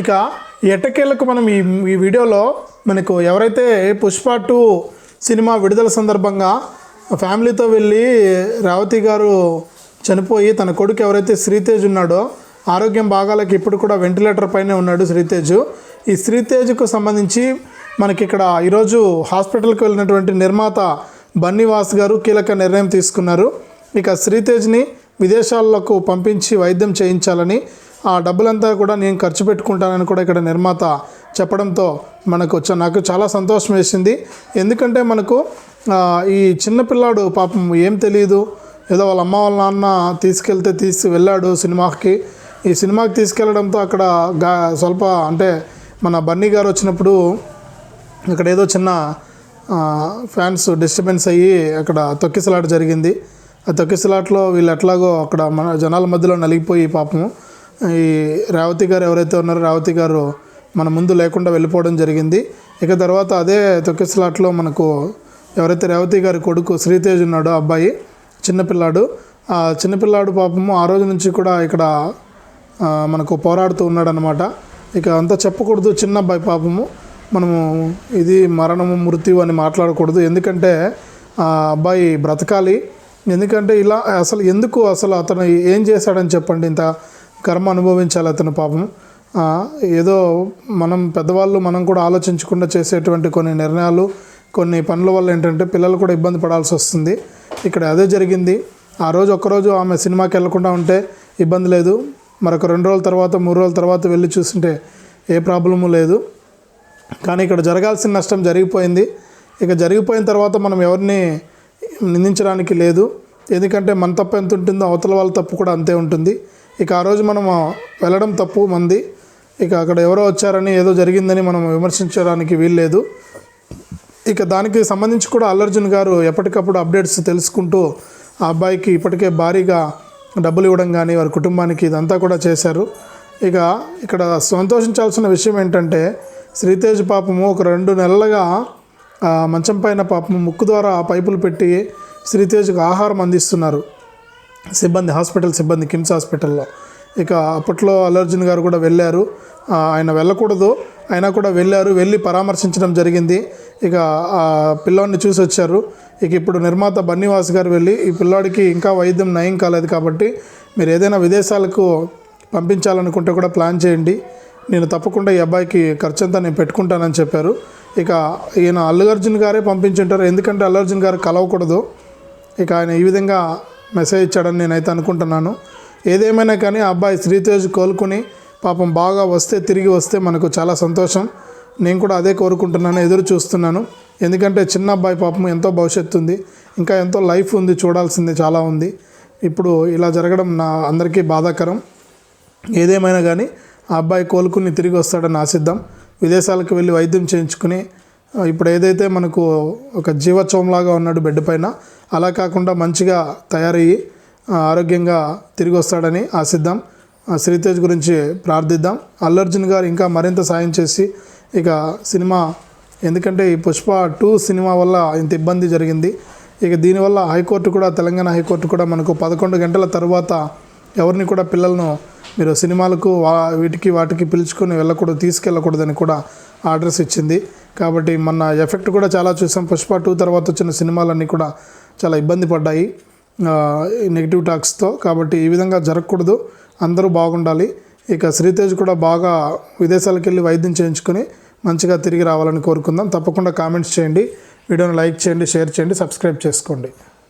ఇక ఎట్టకేలకు మనం ఈ ఈ వీడియోలో మనకు ఎవరైతే పుష్ప టూ సినిమా విడుదల సందర్భంగా ఫ్యామిలీతో వెళ్ళి రేవతి గారు చనిపోయి తన కొడుకు ఎవరైతే శ్రీతేజ్ ఉన్నాడో ఆరోగ్యం భాగాలకు ఇప్పుడు కూడా వెంటిలేటర్ పైనే ఉన్నాడు శ్రీతేజ్. ఈ శ్రీతేజ్కు సంబంధించి మనకి ఇక్కడ ఈరోజు హాస్పిటల్కి వెళ్ళినటువంటి నిర్మాత బన్నీవాస్ గారు కీలక నిర్ణయం తీసుకున్నారు. ఇక శ్రీతేజ్ని విదేశాలకు పంపించి వైద్యం చేయించాలని ఆ డబ్బులంతా కూడా నేను ఖర్చు పెట్టుకుంటానని కూడా ఇక్కడ నిర్మాత చెప్పడంతో మనకు వచ్చా నాకు చాలా సంతోషం వేసింది. ఎందుకంటే మనకు ఈ చిన్న పిల్లాడు పాపం ఏం తెలియదు ఏదో వాళ్ళ అమ్మ వాళ్ళ నాన్న తీసుకెళ్తే తీసి వెళ్ళాడు సినిమాకి. ఈ సినిమాకి తీసుకెళ్ళడంతో అక్కడ గా స్వల్ప అంటే మన బన్నీ గారు వచ్చినప్పుడు ఇక్కడ ఏదో చిన్న ఫ్యాన్స్ డిస్టర్బెన్స్ అయ్యి అక్కడ తొక్కిసలాట జరిగింది. ఆ తొక్కిసలాటలో వీళ్ళు ఎట్లాగో అక్కడ మన జనాల మధ్యలో నలిగిపోయి పాపము. ఈ రేవతి గారు ఎవరైతే ఉన్నారో రేవతి గారు మన ముందు లేకుండా వెళ్ళిపోవడం జరిగింది. ఇక తర్వాత అదే తొక్కిసలాటలో మనకు ఎవరైతే రేవతి గారి కొడుకు శ్రీతేజ్ ఉన్నాడో ఆ అబ్బాయి చిన్నపిల్లాడు ఆ చిన్నపిల్లాడు పాపము ఆ రోజు నుంచి కూడా ఇక్కడ మనకు పోరాడుతూ ఉన్నాడనమాట ఇక అంతా చెప్పకూడదు చిన్న అబ్బాయి పాపము. మనము ఇది మరణము మృత్యు అని మాట్లాడకూడదు. ఎందుకంటే ఆ అబ్బాయి బ్రతకాలి. ఎందుకంటే ఇలా అసలు ఎందుకు అసలు అతను ఏం చేశాడని చెప్పండి ఇంత కర్మ అనుభవించాలి అతను పాపం. ఏదో మనం పెద్దవాళ్ళు మనం కూడా ఆలోచించకుండా చేసేటువంటి కొన్ని నిర్ణయాలు కొన్ని పనుల వల్ల ఏంటంటే పిల్లలు కూడా ఇబ్బంది పడాల్సి వస్తుంది. ఇక్కడ అదే జరిగింది. ఆ రోజు ఒక్కరోజు ఆమె సినిమాకి వెళ్ళకుండా ఉంటే ఇబ్బంది లేదు. మరొక రెండు రోజుల తర్వాత మూడు రోజుల తర్వాత వెళ్ళి చూస్తుంటే ఏ ప్రాబ్లము లేదు. కానీ ఇక్కడ జరగాల్సిన నష్టం జరిగిపోయింది. ఇక జరిగిపోయిన తర్వాత మనం ఎవరిని నిందించడానికి లేదు. ఎందుకంటే మన తప్పు ఎంత ఉంటుందో అవతల వాళ్ళ తప్పు కూడా అంతే ఉంటుంది. ఇక ఆ రోజు మనం వెళ్ళడం తప్పు మంది. ఇక అక్కడ ఎవరో వచ్చారని ఏదో జరిగిందని మనం విమర్శించడానికి వీల్లేదు ఇక దానికి సంబంధించి కూడా అల్లర్జున్ గారు ఎప్పటికప్పుడు అప్డేట్స్ తెలుసుకుంటూ ఆ అబ్బాయికి ఇప్పటికే భారీగా డబ్బులు ఇవ్వడం కానీ వారి కుటుంబానికి ఇదంతా కూడా చేశారు. ఇక ఇక్కడ సంతోషించాల్సిన విషయం ఏంటంటే శ్రీతేజ్ పాపము ఒక రెండు నెలలుగా మంచం పైన పాపము ముక్కు ద్వారా పైపులు పెట్టి శ్రీతేజ్కి ఆహారం అందిస్తున్నారు. సిబ్బంది హాస్పిటల్ సిబ్బంది కిమ్స్ హాస్పిటల్లో. ఇక అప్పట్లో అల్లర్జున్ గారు కూడా వెళ్ళారు. ఆయన వెళ్ళకూడదు. అయినా కూడా వెళ్ళారు. వెళ్ళి పరామర్శించడం జరిగింది. ఇక ఆ పిల్లోడిని చూసి వచ్చారు. ఇక ఇప్పుడు నిర్మాత బన్నివాస్ గారు వెళ్ళి ఈ పిల్లాడికి ఇంకా వైద్యం నయం కాలేదు కాబట్టి మీరు ఏదైనా విదేశాలకు పంపించాలనుకుంటే కూడా ప్లాన్ చేయండి. నేను తప్పకుండా ఈ అబ్బాయికి ఖర్చంతా నేను పెట్టుకుంటానని చెప్పారు. ఇక ఈయన అల్లు అర్జున్ గారే పంపించుంటారు. ఎందుకంటే అల్లు అర్జున్ గారు కలవకూడదు. ఇక ఆయన ఈ విధంగా మెసేజ్ ఇచ్చాడని నేనైతే అనుకుంటున్నాను. ఏదేమైనా కానీ ఆ అబ్బాయి శ్రీతేజ్ కోలుకుని పాపం బాగా వస్తే తిరిగి వస్తే మనకు చాలా సంతోషం. నేను కూడా అదే కోరుకుంటున్నాను ఎదురు చూస్తున్నాను. ఎందుకంటే చిన్న అబ్బాయి పాపం ఎంతో భవిష్యత్తు ఉంది. ఇంకా ఎంతో లైఫ్ ఉంది చూడాల్సింది చాలా ఉంది. ఇప్పుడు ఇలా జరగడం నా అందరికీ బాధాకరం. ఏదేమైనా కానీ ఆ అబ్బాయి కోలుకుని తిరిగి వస్తాడని ఆశిద్దాం. విదేశాలకు వెళ్ళి వైద్యం చేయించుకుని ఇప్పుడు ఏదైతే మనకు ఒక జీవోత్సవంలాగా ఉన్నాడు బెడ్ పైన అలా కాకుండా మంచిగా తయారయ్యి ఆరోగ్యంగా తిరిగి వస్తాడని ఆశిద్దాం శ్రీతేజ్ గురించి ప్రార్థిద్దాం. అల్లర్జున్ గారు ఇంకా మరింత సాయం చేసి ఇక సినిమా ఎందుకంటే ఈ పుష్ప టూ సినిమా వల్ల ఇంత ఇబ్బంది జరిగింది. ఇక దీనివల్ల హైకోర్టు కూడా తెలంగాణ హైకోర్టు కూడా మనకు పదకొండు గంటల తర్వాత ఎవరిని కూడా పిల్లలను మీరు సినిమాలకు వా వీటికి వాటికి పిలుచుకొని వెళ్ళకూడదు తీసుకెళ్ళకూడదని కూడా ఆర్డర్స్ ఇచ్చింది. కాబట్టి మన ఎఫెక్ట్ కూడా చాలా చూసాం. పుష్ప టూ తర్వాత వచ్చిన సినిమాలన్నీ కూడా చాలా ఇబ్బంది పడ్డాయి. నెగిటివ్ టాక్స్తో కాబట్టి ఈ విధంగా జరగకూడదు. అందరూ బాగుండాలి. ఇక శ్రీతేజ్ కూడా బాగా విదేశాలకు వెళ్ళి వైద్యం చేయించుకొని మంచిగా తిరిగి రావాలని కోరుకుందాం. తప్పకుండా కామెంట్స్ చేయండి. వీడియోని లైక్ చేయండి షేర్ చేయండి సబ్స్క్రైబ్ చేసుకోండి.